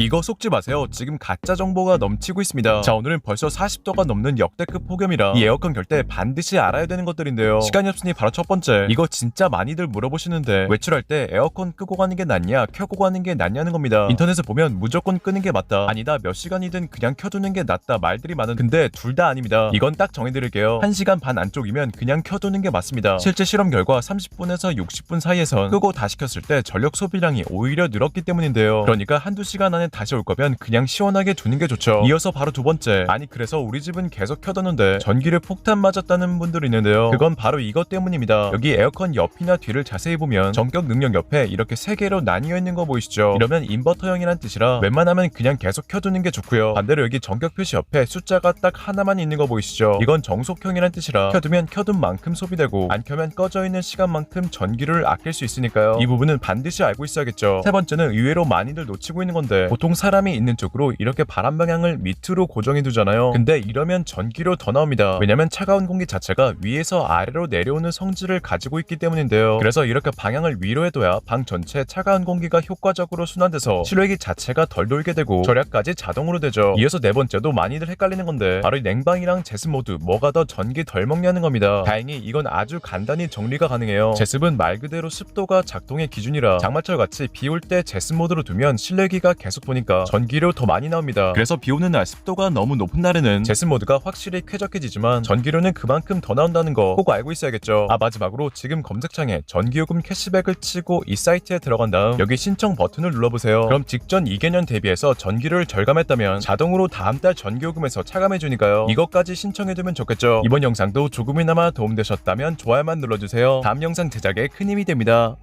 이거 속지 마세요. 지금 가짜 정보가 넘치고 있습니다. 자, 오늘은 벌써 40도가 넘는 역대급 폭염이라 이 에어컨 결 때 반드시 알아야 되는 것들인데요. 시간이 없으니 바로 첫 번째. 이거 진짜 많이들 물어보시는데 외출할 때 에어컨 끄고 가는 게 낫냐, 켜고 가는 게 낫냐는 겁니다. 인터넷에 보면 무조건 끄는 게 맞다. 아니다, 몇 시간이든 그냥 켜두는 게 낫다 말들이 많은 근데 둘 다 아닙니다. 이건 딱 정해드릴게요. 1시간 반 안쪽이면 그냥 켜두는 게 맞습니다. 실제 실험 결과 30분에서 60분 사이에선 끄고 다시 켰을 때 전력 소비량이 오히려 늘었기 때문인데요. 그러니까 한두 시간 안에 다시 올 거면 그냥 시원하게 두는 게 좋죠. 이어서 바로 두 번째. 아니 그래서 우리 집은 계속 켜뒀는데 전기를 폭탄 맞았다는 분들이 있는데요. 그건 바로 이것 때문입니다. 여기 에어컨 옆이나 뒤를 자세히 보면 전격 능력 옆에 이렇게 세 개로 나뉘어 있는 거 보이시죠? 이러면 인버터형이란 뜻이라 웬만하면 그냥 계속 켜두는 게 좋고요. 반대로 여기 전격 표시 옆에 숫자가 딱 하나만 있는 거 보이시죠? 이건 정속형이란 뜻이라 켜두면 켜둔 만큼 소비되고 안 켜면 꺼져 있는 시간만큼 전기를 아낄 수 있으니까요. 이 부분은 반드시 알고 있어야겠죠. 세 번째는 의외로 많이들 놓치고 있는 건데 보통 사람이 있는 쪽으로 이렇게 바람 방향을 밑으로 고정해 두잖아요. 근데 이러면 전기료 더 나옵니다. 왜냐면 차가운 공기 자체가 위에서 아래로 내려오는 성질을 가지고 있기 때문인데요. 그래서 이렇게 방향을 위로 해둬야 방 전체 차가운 공기가 효과적으로 순환돼서 실외기 자체가 덜 돌게 되고 절약까지 자동으로 되죠. 이어서 네 번째도 많이들 헷갈리는 건데 바로 이 냉방이랑 제습 모드 뭐가 더 전기 덜 먹냐는 겁니다. 다행히 이건 아주 간단히 정리가 가능해요. 제습은 말 그대로 습도가 작동의 기준이라 장마철 같이 비 올 때 제습 모드로 두면 실내기가 계속 도니까 전기료 더 많이 나옵니다. 그래서 비 오는 날 습도가 너무 높은 날에는 제습 모드가 확실히 쾌적해지지만 전기료는 그만큼 더 나온다는 거 꼭 알고 있어야겠죠. 아 마지막으로 지금 검색창에 전기요금 캐시백을 치고 이 사이트에 들어간 다음 여기 신청 버튼을 눌러보세요. 그럼 직전 2개년 대비해서 전기료를 절감했다면 자동으로 다음 달 전기요금에서 차감해주니까요. 이것까지 신청해두면 좋겠죠. 이번 영상도 조금이나마 도움되셨다면 좋아요만 눌러주세요. 다음 영상 제작에 큰 힘이 됩니다.